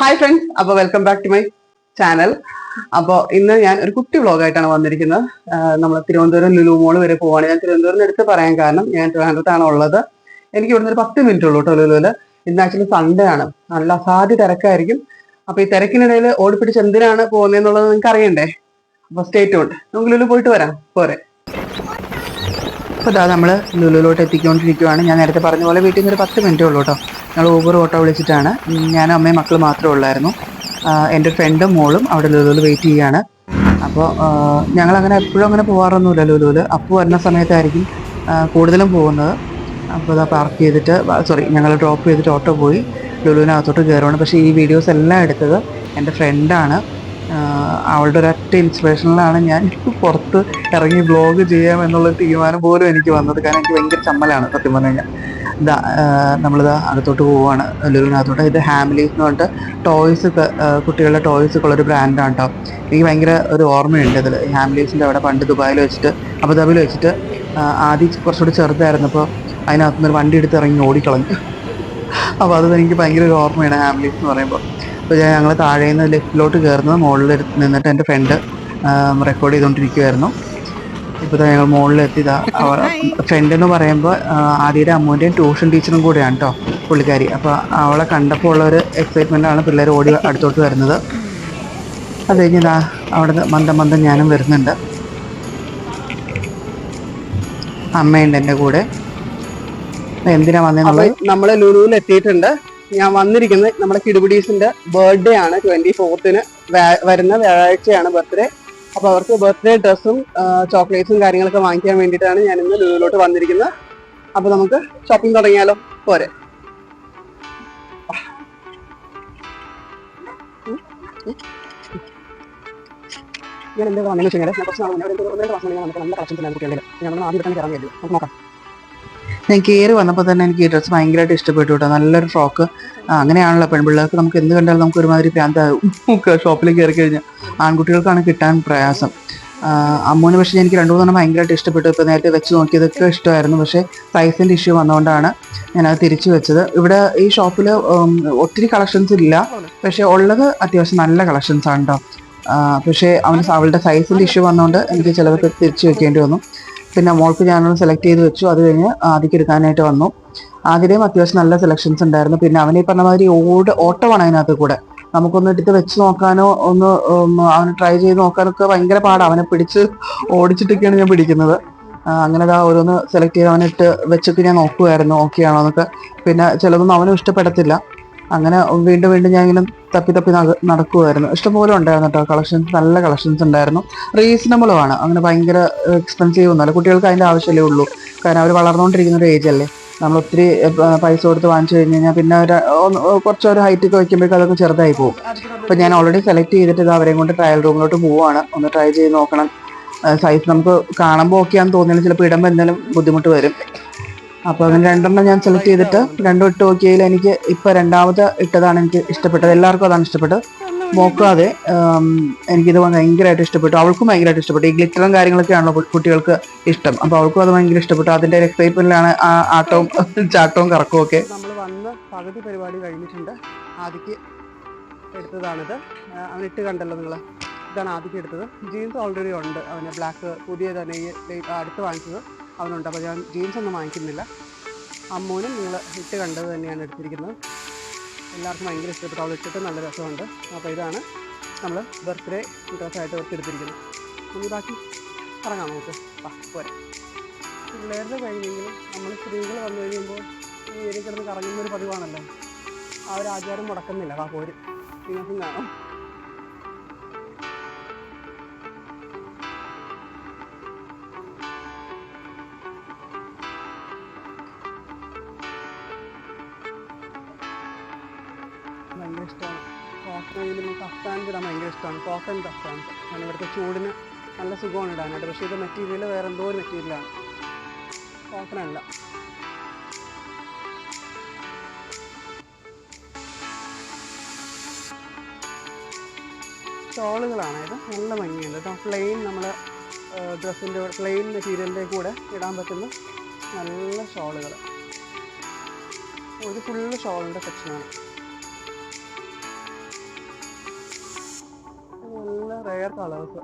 Hi friends അപ്പോൾ welcome back to my channel അപ്പോൾ ഇന്ന് ഞാൻ ഒരു കുട്ടി വ്ളോഗായിട്ടാണ് വന്നിരിക്കുന്നത്. നമ്മൾ തിരുവനന്തപുരം ലുലു മോൾ വരെ പോവാണ്. ഞാൻ തിരുവനന്തപുരം എടുത്ത് പറയാൻ കാരണം ഞാൻ ട്രിവാൻഡ്രത്താണ് ഉള്ളത്. എനിക്ക് ഇവിടുന്ന് ഒരു പത്ത് മിനിറ്റ് ഉള്ളൂ കേട്ടോ ലുലുവിൽ ഇന്ന് ആക്ച്വലി സൺഡേ ആണ്. നല്ല അസാധ്യ തിരക്കായിരിക്കും. അപ്പൊ ഈ തിരക്കിനിടയിൽ ഓടിപ്പിടിച്ച് എന്തിനാണ് പോകുന്നതെന്നുള്ളത് നിങ്ങൾക്ക് അറിയണ്ടേ? അപ്പൊ സ്റ്റേറ്റ് ഉണ്ട് നമുക്ക് ലുലു പോയിട്ട് വരാം. പോരെ. അപ്പോൾ ഇതാ നമ്മൾ ലുലുവിലോട്ട് എത്തിക്കൊണ്ടിരിക്കുവാണ്. ഞാൻ നേരത്തെ പറഞ്ഞ പോലെ വീട്ടിൽ നിന്ന് ഒരു പത്ത് മിനിറ്റേ ഉള്ളൂ കേട്ടോ. ഞങ്ങൾ ഊബർ ഓട്ടോ വിളിച്ചിട്ടാണ്. ഞാൻ അമ്മയും മക്കൾ മാത്രമേ ഉള്ളായിരുന്നു. എന്റെ ഫ്രണ്ടും മോളും അവിടെ ലുലുവിൽ വെയിറ്റ് ചെയ്യുകയാണ്. അപ്പോൾ ഞങ്ങളങ്ങനെ എപ്പോഴും അങ്ങനെ പോകാറൊന്നുമില്ല ലുലുവിൽ അപ്പോൾ വരുന്ന സമയത്തായിരിക്കും കൂടുതലും പോകുന്നത്. അപ്പോൾ ഇതാ പാർക്ക് ചെയ്തിട്ട് സോറി ഞങ്ങൾ ഡ്രോപ്പ് ചെയ്തിട്ട് ഓട്ടോ പോയി ലുലുവിനകത്തോട്ട് കയറുകയാണ് പക്ഷേ ഈ വീഡിയോസ് എല്ലാം എടുത്തത് എന്റെ ഫ്രണ്ടാണ് അവളുടെ ഒരൊറ്റ ഇൻസ്പിറേഷനിലാണ് ഞാൻ പുറത്ത് ഇറങ്ങി ബ്ലോഗ് ചെയ്യാം എന്നുള്ള തീരുമാനം പോലും എനിക്ക് വന്നത്. കാരണം എനിക്ക് ഭയങ്കര ചമ്മലാണ് സത്യം പറഞ്ഞു കഴിഞ്ഞാൽ. ഇതാ നമ്മളിത് അകത്തോട്ട് പോവുകയാണ് ലുലുവിനകത്തോട്ട് ഇത് ഹാമിലീസ് എന്ന് പറഞ്ഞിട്ട് ടോയ്സ് കുട്ടികളുടെ ടോയ്സ് ഒക്കെ ഉള്ളൊരു ബ്രാൻഡാണ് കേട്ടോ എനിക്ക് ഭയങ്കര ഒരു ഓർമ്മയുണ്ട് ഇതിൽ ഹാമിലീസിന്റെ അവിടെ പണ്ട് ദുബായിൽ വെച്ചിട്ട് അബുദാബിയിൽ വെച്ചിട്ട് ആദ്യം കുറച്ചുകൂടി ചെറുതായിരുന്നു ചെറുതായിരുന്നപ്പോൾ അതിനകത്തുനിന്ന് ഒരു വണ്ടി എടുത്ത് ഇറങ്ങി ഓടിക്കളഞ്ഞു. അപ്പോൾ അത് എനിക്ക് ഭയങ്കര ഒരു ഓർമ്മയാണ് ഹാമിലീസ് എന്ന് പറയുമ്പോൾ. അപ്പോൾ ഞങ്ങൾ താഴെ ലെഫ്റ്റിലോട്ട് ലിഫ്റ്റിലോട്ട് കയറുന്നത് മുകളിൽ നിന്നിട്ട് എന്റെ ഫ്രണ്ട് റെക്കോർഡ് ചെയ്തുകൊണ്ടിരിക്കുമായിരുന്നു ഇപ്പോൾ ഞങ്ങൾ മുകളിലെത്തി ഫ്രണ്ട് എന്ന് പറയുമ്പോൾ ആദ്യയുടെ അമ്മൂന്റെയും ട്യൂഷൻ ടീച്ചറും കൂടെയാണ് കേട്ടോ പുള്ളിക്കാരി. അപ്പോൾ അവളെ കണ്ടപ്പോൾ ഉള്ള ഒരു എക്സൈറ്റ്മെന്റാണ് പിള്ളേർ ഓടി അടുത്തോട്ട് വരുന്നത്. അത് കഴിഞ്ഞ് ഇതാ അവിടെ മന്ദം മന്ദം ഞാനും വരുന്നുണ്ട്. അമ്മയുണ്ട് എന്റെ കൂടെ. എന്തിനാ വന്നേ നമ്മൾ ലുലുവിൽ എത്തിയിട്ടുണ്ട് ഞാൻ വന്നിരിക്കുന്നത് നമ്മുടെ കിടുപിടീസിന്റെ ബർത്ത്ഡേ ആണ്. ട്വന്റി ഫോർത്തിന് വരുന്ന വ്യാഴാഴ്ചയാണ് ബർത്ത്ഡേ അപ്പൊ അവർക്ക് ബർത്ത്ഡേ ഡ്രസ്സും ചോക്ലേറ്റ്സും കാര്യങ്ങളൊക്കെ വാങ്ങിക്കാൻ വേണ്ടിയിട്ടാണ് ഞാൻ ഇന്ന് ലുലുവിലോട്ട് വന്നിരിക്കുന്നത്. അപ്പൊ നമുക്ക് ഷോപ്പിംഗ് തുടങ്ങിയാലോ? പോരെ. ഞാൻ എന്താ വെച്ച് ഞാൻ കുറച്ച് നാളെ നമുക്ക് നല്ല കളക്ഷൻസ് ഉണ്ടായിരുന്നു കുട്ടികളുടെ ഞാൻ ആദ്യം തന്നെ കയറാൻ കഴിയും നമുക്ക് നോക്കാം. ഞാൻ കയറി വന്നപ്പോൾ തന്നെ എനിക്ക് ഈ ഡ്രസ്സ് ഭയങ്കരമായിട്ട് ഇഷ്ടപ്പെട്ടു കേട്ടോ നല്ലൊരു ഫ്രോക്ക് അങ്ങനെയാണല്ലോ പെൺപിള്ളേർക്ക്. നമുക്ക് എന്ത് കണ്ടാലും നമുക്ക് ഒരുമാതിരി പ്രാന്താകും ഷോപ്പിൽ കയറി കഴിഞ്ഞാൽ ആൺകുട്ടികൾക്കാണ് കിട്ടാൻ പ്രയാസം. അമ്മൂന് പക്ഷേ എനിക്ക് രണ്ടു മൂന്നെണ്ണം ഭയങ്കരമായിട്ട് ഇഷ്ടപ്പെട്ടു. ഇപ്പോൾ നേരത്തെ വെച്ച് നോക്കിയതൊക്കെ ഇഷ്ടമായിരുന്നു. പക്ഷേ പ്രൈസിന്റെ ഇഷ്യൂ വന്നുകൊണ്ടാണ് ഞാനത് തിരിച്ചു വെച്ചത്. ഇവിടെ ഈ ഷോപ്പിൽ ഒത്തിരി കളക്ഷൻസ് ഇല്ല. പക്ഷേ ഉള്ളത് അത്യാവശ്യം നല്ല കളക്ഷൻസ് ആണ് കേട്ടോ പക്ഷേ അവന് അവളുടെ സൈസിന്റെ ഇഷ്യൂ വന്നുകൊണ്ട് എനിക്ക് ചിലവർക്ക് തിരിച്ചു വെക്കേണ്ടി വന്നു. പിന്നെ മോൾക്ക് ഞാനൊന്ന് സെലക്ട് ചെയ്ത് വെച്ചു. അത് കഴിഞ്ഞ് ആദ്യക്ക് എടുക്കാനായിട്ട് വന്നു. ആദ്യം അത്യാവശ്യം നല്ല സെലക്ഷൻസ് ഉണ്ടായിരുന്നു. പിന്നെ അവനെ പറഞ്ഞ മാതിരി ഓട് ഓട്ടമാണ് അതിനകത്ത് കൂടെ. നമുക്കൊന്ന് എടുത്ത് വെച്ച് നോക്കാനോ ഒന്ന് അവനെ അവന് ട്രൈ ചെയ്ത് നോക്കാനൊക്കെ ഭയങ്കര പാടാണ് അവനെ പിടിച്ച് ഓടിച്ചിട്ടൊക്കെയാണ് ഞാൻ പിടിക്കുന്നത്. അങ്ങനെ ഇതാ ഓരോന്ന് സെലക്ട് ചെയ്ത് അവനിട്ട് വെച്ചൊക്കെ ഞാൻ നോക്കുമായിരുന്നു ഓക്കെ ആണോ എന്നൊക്കെ. പിന്നെ ചിലതൊന്നും അവനും ഇഷ്ടപ്പെടത്തില്ല. അങ്ങനെ വീണ്ടും വീണ്ടും ഞാൻ ഇങ്ങനെ തപ്പി തപ്പി നട- നടക്കുമായിരുന്നു ഇഷ്ടംപോലെ ഉണ്ടായിരുന്നു കേട്ടോ കളക്ഷൻസ് നല്ല കളക്ഷൻസ് ഉണ്ടായിരുന്നു. റീസണബിളുമാണ് അങ്ങനെ ഭയങ്കര എക്സ്പെൻസീവ് ഒന്നുമല്ല കുട്ടികൾക്ക് അതിന്റെ ആവശ്യമല്ലേ ഉള്ളൂ. കാരണം അവർ വളർന്നുകൊണ്ടിരിക്കുന്ന ഒരു ഏജ് അല്ലേ? നമ്മൾ ഒത്തിരി പൈസ കൊടുത്ത് വാങ്ങിച്ചു കഴിഞ്ഞ് കഴിഞ്ഞാൽ പിന്നെ ഒന്ന് കുറച്ച് ഒരു ഹൈറ്റ് ഒക്കെ വയ്ക്കുമ്പോഴേക്കും അതൊക്കെ ചെറുതായി പോകും. അപ്പോൾ ഞാൻ ഓൾറെഡി സെലക്ട് ചെയ്തിട്ട് ഇത് അവരെയും കൊണ്ട് ട്രയൽ റൂമിലോട്ട് പോവുകയാണ് ഒന്ന് ട്രൈ ചെയ്ത് നോക്കണം. സൈസ് നമുക്ക് കാണുമ്പോൾ ഓക്കെയാണെന്ന് തോന്നിയാലും ചിലപ്പോൾ ഇടുമ്പോൾ എന്തെങ്കിലും ബുദ്ധിമുട്ട് വരും. അപ്പോൾ അങ്ങനെ രണ്ടെണ്ണം ഞാൻ സെലക്ട് ചെയ്തിട്ട് രണ്ടും ഇട്ട് നോക്കിയതിൽ എനിക്ക് ഇപ്പോൾ രണ്ടാമത്തെ ഇട്ടതാണ് എനിക്ക് ഇഷ്ടപ്പെട്ടത്. എല്ലാവർക്കും അതാണ് ഇഷ്ടപ്പെട്ടത്. നോക്കാതെ എനിക്കിത് ഭയങ്കരമായിട്ട് ഇഷ്ടപ്പെട്ടു. അവൾക്കും ഭയങ്കരമായിട്ട് ഇഷ്ടപ്പെട്ടു. ഈ ഗ്ലിറ്ററും കാര്യങ്ങളൊക്കെ ആണല്ലോ കുട്ടികൾക്ക് ഇഷ്ടം. അപ്പോൾ അവൾക്കും അത് ഭയങ്കര ഇഷ്ടപ്പെട്ടു. അതിന്റെ എക്സൈറ്റ്മെന്റിലാണ് ആ ആട്ടവും ചാട്ടവും കറക്കവും ഒക്കെ. നമ്മൾ വന്ന് പകുതി പരിപാടി കഴിഞ്ഞിട്ടുണ്ട്. ആദ്യക്ക് എടുത്തതാണിത്. അവൻ ഇട്ട് കണ്ടല്ലോ നിങ്ങൾ ഇതാണ് ആദ്യക്ക് എടുത്തത്. ജീൻസ് ഓൾറെഡി ഉണ്ട്. അവന് ബ്ലാക്ക് പുതിയ തന്നെ ഈ അടുത്ത് വാങ്ങിച്ചത്. അവനുണ്ട്. അപ്പോൾ ഞാൻ ജീൻസ് ഒന്നും വാങ്ങിക്കുന്നില്ല. അമ്മൂനും നിങ്ങൾ ഇട്ട് കണ്ടത് തന്നെയാണ് എടുത്തിരിക്കുന്നത്. എല്ലാവർക്കും ഭയങ്കര ഇഷ്ടപ്പെട്ടു. അവൾ ഇട്ടിട്ട് നല്ല രസമുണ്ട്. അപ്പോൾ ഇതാണ് നമ്മൾ ബർത്ത്ഡേ ഡ്രസ്സായിട്ട് എടുത്തിരിക്കുന്നത്. ഇനി ബാക്കി ഇറങ്ങാം നമുക്ക്. വാ പോരെ. പിള്ളേരുടെ കഴിഞ്ഞെങ്കിലും നമ്മൾ സ്ത്രീകൾ വന്നു കഴിയുമ്പോൾ ഈ ഏരിയ കിടന്ന് കറങ്ങുന്ന ഒരു പതിവാണല്ലോ. ആ ഒരു ആചാരം മുടക്കുന്നില്ല. വാ പോര്. നിങ്ങൾക്കും കാണാം. ഭയങ്കര ഇഷ്ടമാണ്. കോട്ടണിലും കഫ്താൻ ഇടാൻ ഭയങ്കര ഇഷ്ടമാണ്. Cotton kaftan. കാരണം ഇവിടുത്തെ ചൂടിന് നല്ല സുഖമാണ് ഇടാനായിട്ട്. പക്ഷേ ഇത് മെറ്റീരിയൽ വേറെ എന്തോ ഒരു മെറ്റീരിയലാണ്. കോട്ടൺ അല്ല. ഷോളുകളാണ്. ഇത് നല്ല ഭംഗിയുണ്ട് കേട്ടോ. പ്ലെയിൻ നമ്മൾ ഡ്രസ്സിന്റെ പ്ലെയിൻ മെറ്റീരിയലിന്റെ കൂടെ ഇടാൻ പറ്റുന്ന നല്ല ഷോളുകൾ ഒരു ഫുള്ള് ഷോളിന്റെ സെക്ഷനാണ് റയർ കളേഴ്സ്?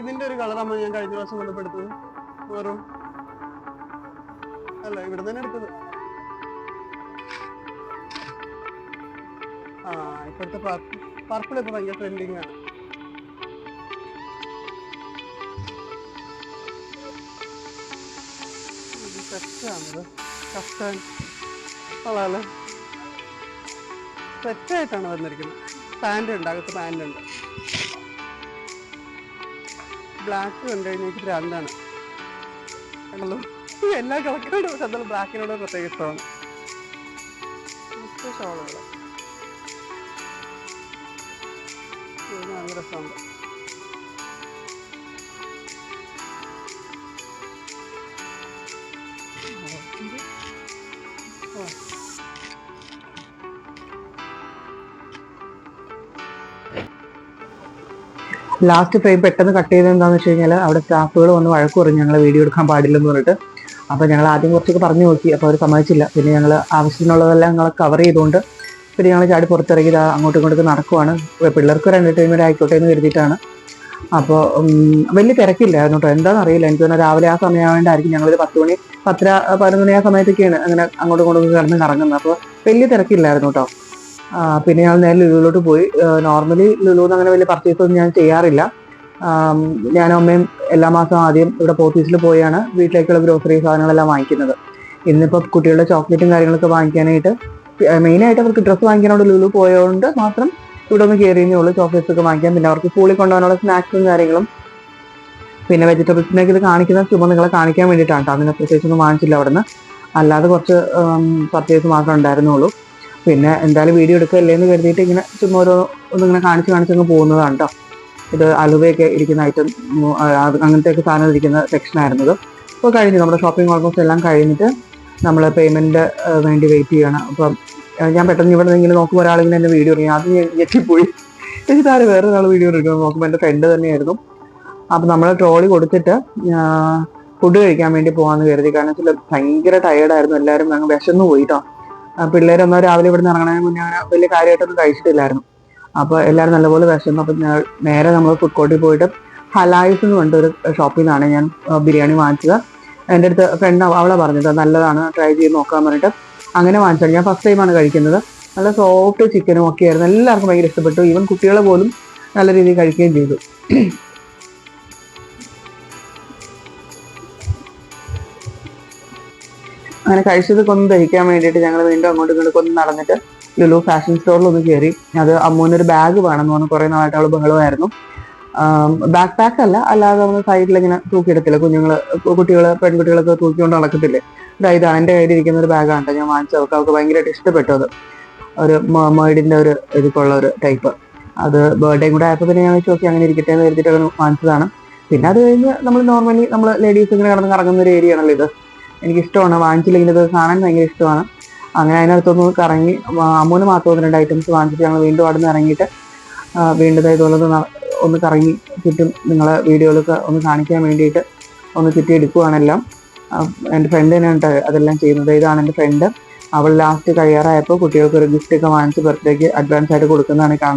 ഇതിന്റെ ഒരു കളറാണ് ഞാൻ കഴിഞ്ഞ പ്രാവശ്യം കൊണ്ടപ്പെടുത്തത് വെറും അല്ല ഇവിടെ തന്നെ എടുത്തത്. ആ ഇപ്പോഴത്തെ പർപ്പിൾ ഇപ്പൊ ഭയങ്കര ട്രെൻഡിങ് ആണ്. ഇത് കഷ്ടൻ കൊള്ളാലോ. സെറ്റായിട്ടാണ് വന്നിരിക്കുന്നത്. പാന്റ് ഉണ്ട് അകത്ത് പാന്റ് ഉണ്ട്. ബ്ലാക്ക് കണ്ടു കഴിഞ്ഞാൽ എനിക്ക് ഭ്രാന്താണ്. കണ്ടല്ലോ എല്ലാ കളക്കിനോടും പക്ഷെ എന്തായാലും ബ്ലാക്കിനോട് പ്രത്യേക ഇഷ്ടമാണ്. മിക്ക ഷോളുകൾ നല്ല രസമുണ്ട്. ലാസ്റ്റ് ഫ്രെയിം പെട്ടെന്ന് കട്ട് ചെയ്തത് എന്താണെന്ന് വെച്ച് കഴിഞ്ഞാൽ അവിടെ സ്റ്റാഫുകൾ വന്ന് വഴക്ക് പറഞ്ഞു ഞങ്ങൾ വീഡിയോ എടുക്കാൻ പാടില്ലെന്ന് പറഞ്ഞിട്ട്. അപ്പോൾ ഞങ്ങൾ ആദ്യം കുറച്ചൊക്കെ പറഞ്ഞു നോക്കി. അപ്പോൾ അവർ സമ്മതിച്ചില്ല. പിന്നെ ഞങ്ങൾ ആവശ്യത്തിനുള്ളതെല്ലാം ഞങ്ങൾ കവർ ചെയ്തുകൊണ്ട് പിന്നെ ഞങ്ങൾ ചാടി പുറത്തിറങ്ങി അങ്ങോട്ടും ഇങ്ങോട്ടൊക്കെ നടക്കുവാണ്. പിള്ളേർക്ക് ഒരു എന്റർടൈൻമെന്റ് ആയിക്കോട്ടെ എന്ന് കരുതിയിട്ടാണ്. അപ്പോൾ വലിയ തിരക്കില്ലായിരുന്നു കേട്ടോ എന്താണെന്ന് അറിയില്ല. എനിക്ക് തോന്നുന്നു രാവിലെ ആ സമയമായിട്ടായിരിക്കും ഞങ്ങളൊരു പത്ത് മണി പത്തര പതിനൊന്ന് മണി ആ സമയത്തൊക്കെയാണ് അങ്ങനെ അങ്ങോട്ടും ഇങ്ങോട്ടും കിടന്ന് കറങ്ങുന്നത്. അപ്പോൾ വലിയ തിരക്കില്ലായിരുന്നു കേട്ടോ പിന്നെ ഞാൻ നേരെ ലുലുവിലോട്ട് പോയി. നോർമലി ലുലുന്ന് അങ്ങനെ വലിയ പർച്ചേസ് ഒന്നും ഞാൻ ചെയ്യാറില്ല. ഞാനും അമ്മയും എല്ലാ മാസവും ആദ്യം ഇവിടെ പോത്തീസിൽ പോയാണ് വീട്ടിലേക്കുള്ള ഗ്രോസറി സാധനങ്ങളെല്ലാം വാങ്ങിക്കുന്നത്. ഇന്നിപ്പോൾ കുട്ടികളുടെ ചോക്ലേറ്റും കാര്യങ്ങളൊക്കെ വാങ്ങിക്കാനായിട്ട് മെയിനായിട്ട് അവർക്ക് ഡ്രസ്സ് വാങ്ങിക്കാനോട് ലുലു പോയതുകൊണ്ട് മാത്രം ഇവിടെ ഒന്ന് കയറിയേ ഉള്ളൂ. ചോക്ലേറ്റ്സ് ഒക്കെ വാങ്ങിക്കാം പിന്നെ അവർക്ക് സ്കൂളിൽ കൊണ്ടുപോകാനുള്ള സ്നാക്സും കാര്യങ്ങളും. പിന്നെ വെജിറ്റബിൾസിനൊക്കെ ഇത് കാണിക്കുന്ന ചുമ നിങ്ങളെ കാണിക്കാൻ വേണ്ടിയിട്ടാണ് കേട്ടോ. അതിന് പ്രത്യേകിച്ച് ഒന്നും വാങ്ങിച്ചില്ല അവിടെ നിന്ന് അല്ലാതെ കുറച്ച് പർച്ചേസ് മാത്രമേ ഉണ്ടായിരുന്നുള്ളൂ. പിന്നെ എന്തായാലും വീഡിയോ എടുക്കുകയല്ലേ എന്ന് കരുതിയിട്ട് ഇങ്ങനെ ചുമ്മാ ഓരോ ഒന്നിങ്ങനെ കാണിച്ച് കാണിച്ചങ്ങ് പോകുന്നതാണ് കേട്ടോ ഇത് അലുവയൊക്കെ ഇരിക്കുന്ന ഐറ്റം അങ്ങനത്തെ ഒക്കെ സാധനം ഇരിക്കുന്ന സെക്ഷനായിരുന്നത് അപ്പോൾ കഴിഞ്ഞു. നമ്മുടെ ഷോപ്പിംഗ് ഓൾമോസ്റ്റ് എല്ലാം കഴിഞ്ഞിട്ട് നമ്മൾ പേയ്മെന്റ് വേണ്ടി വെയിറ്റ് ചെയ്യണം. അപ്പം ഞാൻ പെട്ടെന്ന് ഇവിടെ നിന്ന് ഇങ്ങനെ നോക്കുമ്പോൾ ഒരാളിങ്ങനെ എന്റെ വീഡിയോ ഇറങ്ങി ഞാൻ ഞെട്ടിപ്പോയി. ഇതാര് വേറെ ഒരാൾ വീഡിയോ എടുക്കണം നോക്കുമ്പോൾ എന്റെ ഫ്രണ്ട് തന്നെയായിരുന്നു. അപ്പം നമ്മൾ ട്രോളി കൊടുത്തിട്ട് ഫുഡ് കഴിക്കാൻ വേണ്ടി പോകാമെന്ന് കരുതി. കാരണം വെച്ചാൽ ഭയങ്കര ടയേർഡായിരുന്നു എല്ലാവരും അങ്ങ് വിശന്നു പോയിട്ടോ പിള്ളേരൊന്നും രാവിലെ ഇവിടുന്ന് ഇറങ്ങണതിന് മുന്നേ അങ്ങനെ വലിയ കാര്യമായിട്ടൊന്നും കഴിച്ചിട്ടില്ലായിരുന്നു. അപ്പോൾ എല്ലാവരും നല്ലപോലെ വിശന്നു. ഞാൻ നേരെ നമ്മൾ ഫുഡ് കോർട്ടിൽ പോയിട്ട് ഹലായിസ് എന്ന് പറഞ്ഞിട്ട് ഒരു ഷോപ്പിൽ നിന്നാണ് ഞാൻ ബിരിയാണി വാങ്ങിച്ചത്. എന്റെ അടുത്ത് ഫ്രണ്ട് അവളെ പറഞ്ഞത് നല്ലതാണ് ട്രൈ ചെയ്ത് നോക്കാൻ പറഞ്ഞിട്ട് അങ്ങനെ വാങ്ങിച്ചത് ഞാൻ ഫസ്റ്റ് ടൈമാണ് കഴിക്കുന്നത്. നല്ല സോഫ്റ്റ് ചിക്കനും ഒക്കെ ആയിരുന്നു. എല്ലാവർക്കും ഭയങ്കര ഇഷ്ടപ്പെട്ടു. ഈവൻ കുട്ടികളെ പോലും നല്ല രീതിയിൽ കഴിക്കുകയും ചെയ്തു. അങ്ങനെ കഴിച്ചത് കൊന്ന് ദഹിക്കാൻ വേണ്ടിയിട്ട് ഞങ്ങൾ വീണ്ടും അങ്ങോട്ടും ഇങ്ങോട്ടും ഒന്ന് നടന്നിട്ട് ലുലു ഫാഷൻ സ്റ്റോറിൽ ഒന്ന് കയറി അത് അമ്മൂനൊരു ബാഗ് വേണമെന്ന് എന്ന് കുറേ നാളായിട്ട് അവൾ ബഹളമായിരുന്നു. ബാക്ക് പാക്ക് അല്ല അല്ലാതെ നമ്മൾ സൈഡിൽ ഇങ്ങനെ തൂക്കിയിടത്തില്ല. കുഞ്ഞുങ്ങൾ കുട്ടികൾ പെൺകുട്ടികളൊക്കെ തൂക്കിക്കൊണ്ട് നടക്കത്തില്ലേ? ഇതാണ് എന്റെ കയ്യിലിരിക്കുന്ന ഒരു ബാഗാണ് ഞാൻ വാങ്ങിച്ചത്. അവൾക്ക് അവൾക്ക് ഭയങ്കരമായിട്ട് ഇഷ്ടപ്പെട്ടു അത്. ഒരു മേഡിന്റെ ഒരു ഇതൊക്കെയുള്ള ഒരു ടൈപ്പ് അത് ബർത്ത്ഡേ കൂടെ ആയപ്പോൾ പിന്നെ ഞാൻ വെച്ച് നോക്കി അങ്ങനെ ഇരിക്കട്ടെ എന്ന് കരുതിയിട്ട് അങ്ങനെ വാങ്ങിച്ചതാണ്. പിന്നെ അത് കഴിഞ്ഞ് നമ്മൾ നോർമലി നമ്മൾ ലേഡീസ് ഇങ്ങനെ കിടന്ന് കറങ്ങുന്ന ഒരു ഏരിയ ആണല്ലോ ഇത്. എനിക്ക് ഇഷ്ടമാണ് വാങ്ങിച്ചില്ലെങ്കിൽ ഇത് കാണാൻ ഭയങ്കര ഇഷ്ടമാണ്. അങ്ങനെ അതിനകത്തൊന്ന് കറങ്ങി അമ്മൂന് മാത്രം ഒന്ന് രണ്ട് ഐറ്റംസ് വാങ്ങിച്ചിട്ട് ഞങ്ങൾ വീണ്ടും അവിടെ നിന്ന് ഇറങ്ങിയിട്ട് വീണ്ടും ഇതുപോലെ ഒന്ന് കറങ്ങി ചുറ്റും നിങ്ങളെ വീഡിയോകളൊക്കെ ഒന്ന് കാണിക്കാൻ വേണ്ടിയിട്ട് ഒന്ന് ചുറ്റി എടുക്കുവാണെല്ലാം ആ, എന്റെ ഫ്രണ്ട് തന്നെയാണ് അതെല്ലാം ചെയ്യുന്നത്. ഇതാണ് എന്റെ ഫ്രണ്ട് അവൾ ലാസ്റ്റ് കഴിയാറായപ്പോൾ കുട്ടികൾക്ക് ഒരു ഗിഫ്റ്റ് ഒക്കെ വാങ്ങിച്ച് ബർത്ത്ഡേക്ക് അഡ്വാൻസ് ആയിട്ട് കൊടുക്കുന്നതാണ് കാണുന്നത്.